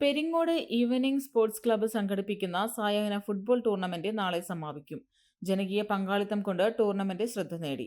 Peringode evening sports club സംഘടിപ്പിക്കുന്ന സായാഹ്ന football tournament നാളെ സമാപിക്കും. ജനകീയ പങ്കാളിത്തം കൊണ്ട് ടൂർണമെന്റ് ശ്രദ്ധ നേടി.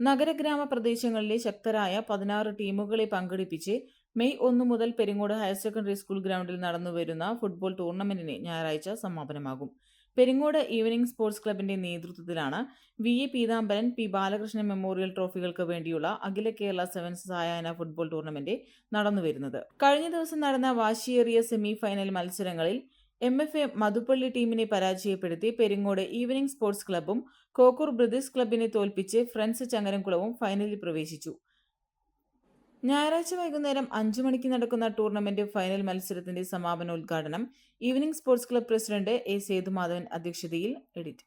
നഗരഗ്രാമ പ്രദേശങ്ങളിലെ ശക്തരായ പതിനാറ് ടീമുകളെ പങ്കെടുപ്പിച്ച് മെയ് ഒന്ന് മുതൽ പെരിങ്ങോട് ഹയർ സെക്കൻഡറി സ്കൂൾ ഗ്രൗണ്ടിൽ നടന്നുവരുന്ന ഫുട്ബോൾ ടൂർണമെന്റിന് ഞായറാഴ്ച സമാപനമാകും. പെരിങ്ങോട് ഈവനിംഗ് സ്പോർട്സ് ക്ലബിന്റെ നേതൃത്വത്തിലാണ് V. A. Peethambaran P. Balakrishnan memorial ട്രോഫികൾക്ക് വേണ്ടിയുള്ള അഖില കേരള സെവൻസ് സായാഹ്ന ഫുട്ബോൾ ടൂർണമെന്റ് നടന്നുവരുന്നത്. കഴിഞ്ഞ ദിവസം നടന്ന വാശിയേറിയ സെമി ഫൈനൽ മത്സരങ്ങളിൽ എം. എഫ്. എ. മധുപ്പള്ളി ടീമിനെ പരാജയപ്പെടുത്തി പെരിങ്ങോട് ഈവനിംഗ് സ്പോർട്സ് ക്ലബും കോക്കൂർ ബ്രദേഴ്സ് ക്ലബിനെ തോൽപ്പിച്ച് ഫ്രണ്ട്സ് ചങ്ങരംകുളവും ഫൈനലിൽ പ്രവേശിച്ചു. ഞായറാഴ്ച വൈകുന്നേരം അഞ്ചു മണിക്ക് നടക്കുന്ന ടൂർണമെന്റ് ഫൈനൽ മത്സരത്തിന്റെ സമാപനോദ്ഘാടനം evening sports club president A Sethumadhavan അധ്യക്ഷതയിൽ എഡിറ്റ്.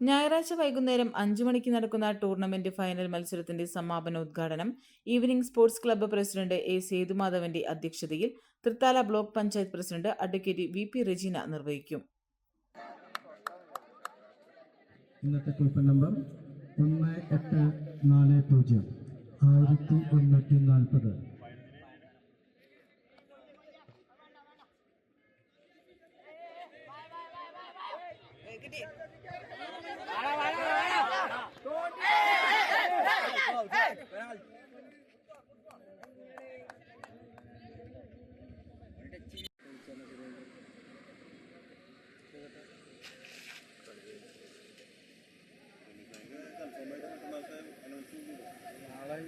ഞായറാഴ്ച വൈകുന്നേരം അഞ്ചു മണിക്ക് നടക്കുന്ന ടൂർണമെന്റ് ഫൈനൽ മത്സരത്തിന്റെ സമാപനോദ്ഘാടനം evening sports club president A സേതുമാധവന്റെ അധ്യക്ഷതയിൽ Thrithala block panchayat president advocate V P Regina നിർവഹിക്കും. ഇന്നത്തെ നമ്പർ ഒന്ന് എട്ട് നാല് പൂജ്യം. ആയിരത്തി എണ്ണൂറ്റി നാൽപ്പത്